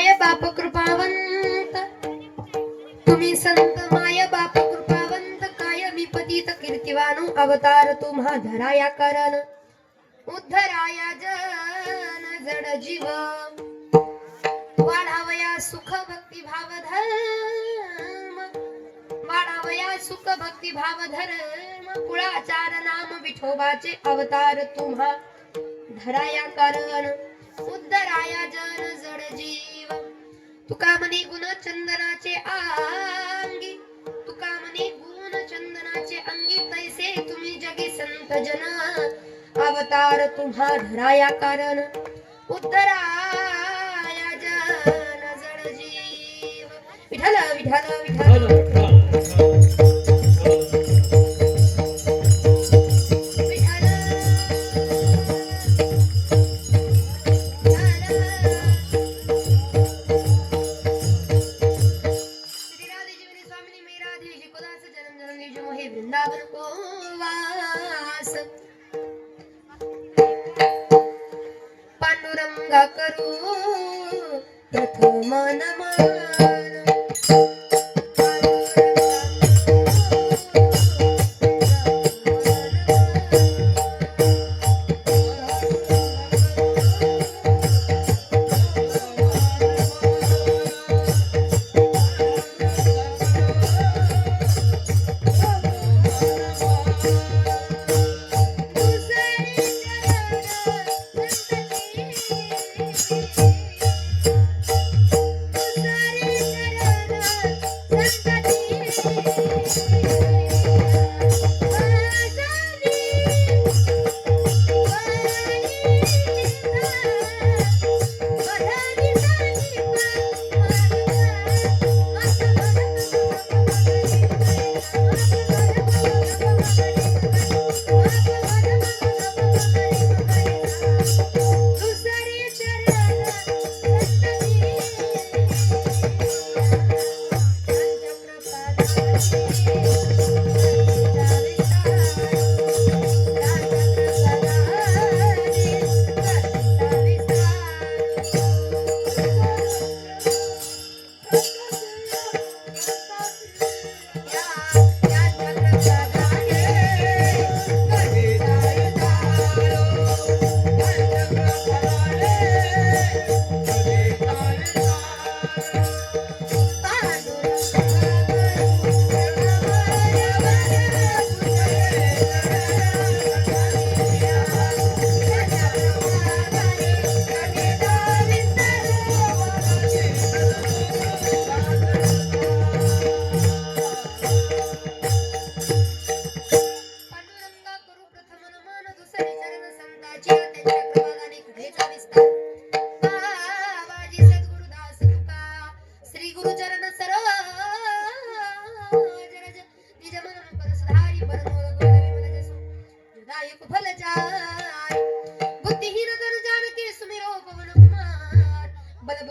माय बाप कृपावंत. तुम्ही संत माय बाप कृपावंत. कायमी पतित कीर्तिवानु अवतार तुम्हा धराया कारण. उद्धराया जन जड जीव. वाढावया सुख भक्ती भाव धर्म. वाढावया सुख भक्ती भाव धर्म. कुळाचार नाम विठोबाचे अवतार तुम्हा धराया कारण. उद्धराया जन जड जीव. तुका म्हणे गुण चंदनाचे अंगी. तुका म्हणे गुण चंदनाचे अंगी. तैसे तुम्ही जगी संत जना. अवतार तुम्हा धराया कारण. उद्धराया जन जड जीव. Vitthal Vitthal Vitthal. tu mon amour.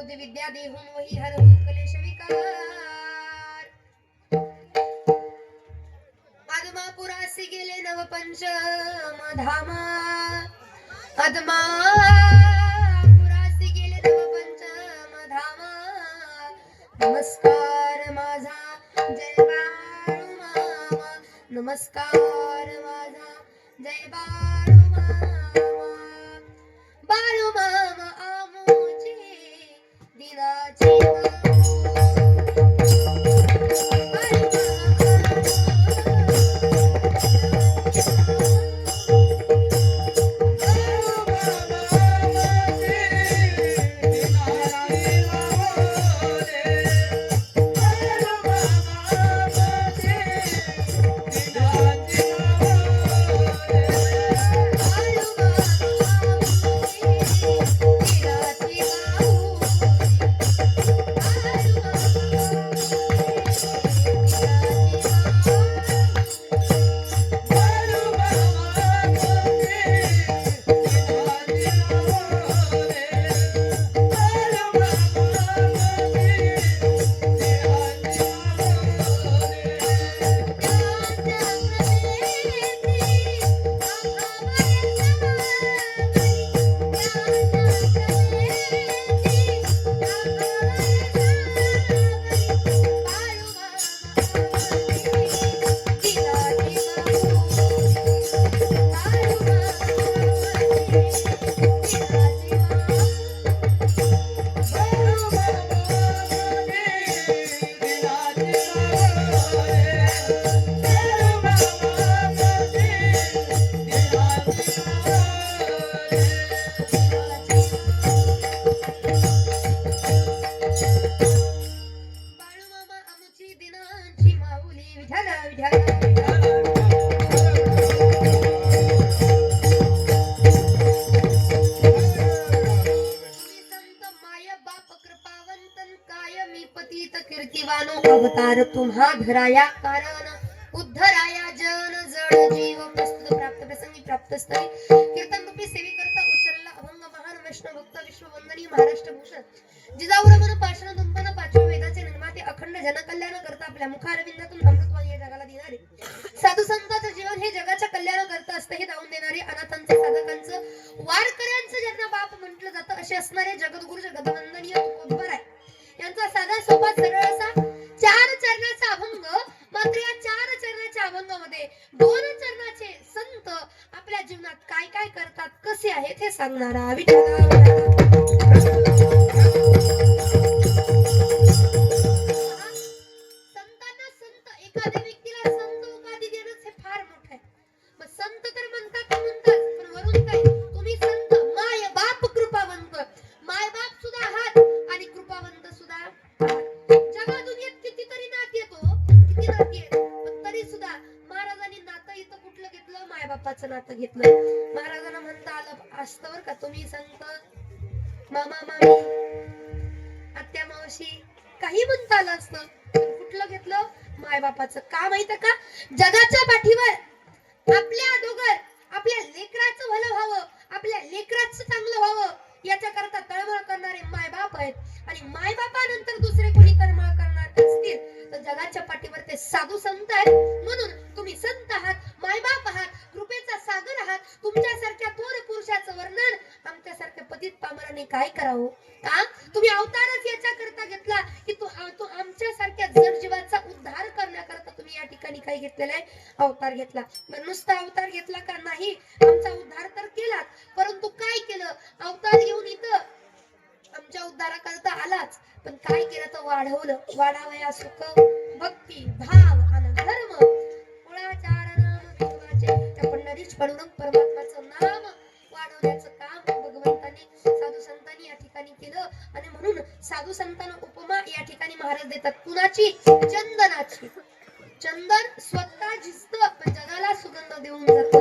बुद्धि विद्या देहुन वही हर कलेश विकार. आदमापुरासी गेले नव धामा. आदमापुरासी गेले नव धामा. नमस्कार माझा जय बाळू मामा. नमस्कार. उद्धार तुम्हा धराया कारण उद्धराया जन जड जीव प्रस्तुत प्राप्त प्रसंगी प्राप्त स्थळी. कीर्तन रूपी सेवी करता उच्चारला अभंग महान वैष्णव भक्त विश्ववंदनीय महाराष्ट्र भूषण जिजाऊर मन पाषाण दुंपन पाचव्या वेदाचे निर्माते अखंड जनकल्याण करता आपल्या मुखारविंदातून अमृतवाणी या जगाला देणारे. साधू संतांचं जीवन हे जगाच्या कल्याण करता असतं हे दावून देणारे अनाथांचे साधकांचं. वारकऱ्यांचं ज्यांना बाप म्हटलं जातं असे असणारे जगद्गुरु जगदवंदनीय तुकोबर आहे. यांचा साधा सोपा सरळ आहेत महाराजांना म्हणता आलं असतं का तुम्ही संत मामा मामी आत्या मावशी काही म्हणता आलं असतं. कुठलं घेतलं? मायबापाचं. का माहीत का? जगाच्या पाठीवर आपल्या अगोदर आपल्या लेकराचं भलं व्हावं आपल्या लेकराचं चांगलं व्हावं याच्या करता तळमळ करणारे मायबाप आहेत. आणि मायबापानंतर दुसरे कोणी तळमळ करणार असतील तर जगाच्या पाठीवर ते साधू संत आमच्यासारख्या जीवाचा उद्धार करण्याकरता तुम्ही या ठिकाणी काय घेतलेला आहे? अवतार घेतला. नुसता अवतार घेतला का नाही? आमचा उद्धार तर केलाच. परंतु काय केलं? अवतार घेऊन इथं आमच्या उद्धाराकरता आलाच. पण काय केलं? तर वाढवलं. वाढावया सुख भक्ती भाव आणि धर्म. कुळाचार नाम विश्वाचे त्या पंढरीच पडून महाराज देतात. कुणाची? चंदनाची. चंदन स्वतः झिजत पण जगाला सुगंध देऊन जात.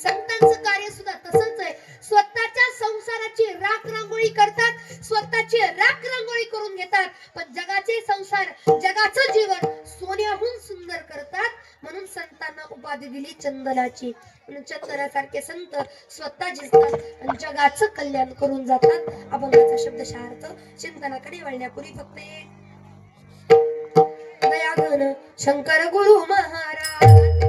संतांचं कार्य सुद्धा तसंच आहे. स्वतःच्या संसाराची राख रांगोळी करतात. स्वतःची राख रांगोळी करून घेतात. पण जगाचे संसार जगाचं जीवन सोन्याहून सुंदर करतात. म्हणून संतांना उपाधी दिली चंदनाची. म्हणून चंदनासारखे संत स्वतः जिंकतात आणि जगाचं कल्याण करून जातात. अभंगाचा शब्दशः चिंतनाकडे वळण्यापूर्वी फक्त एक शंकर गुरु महाराज.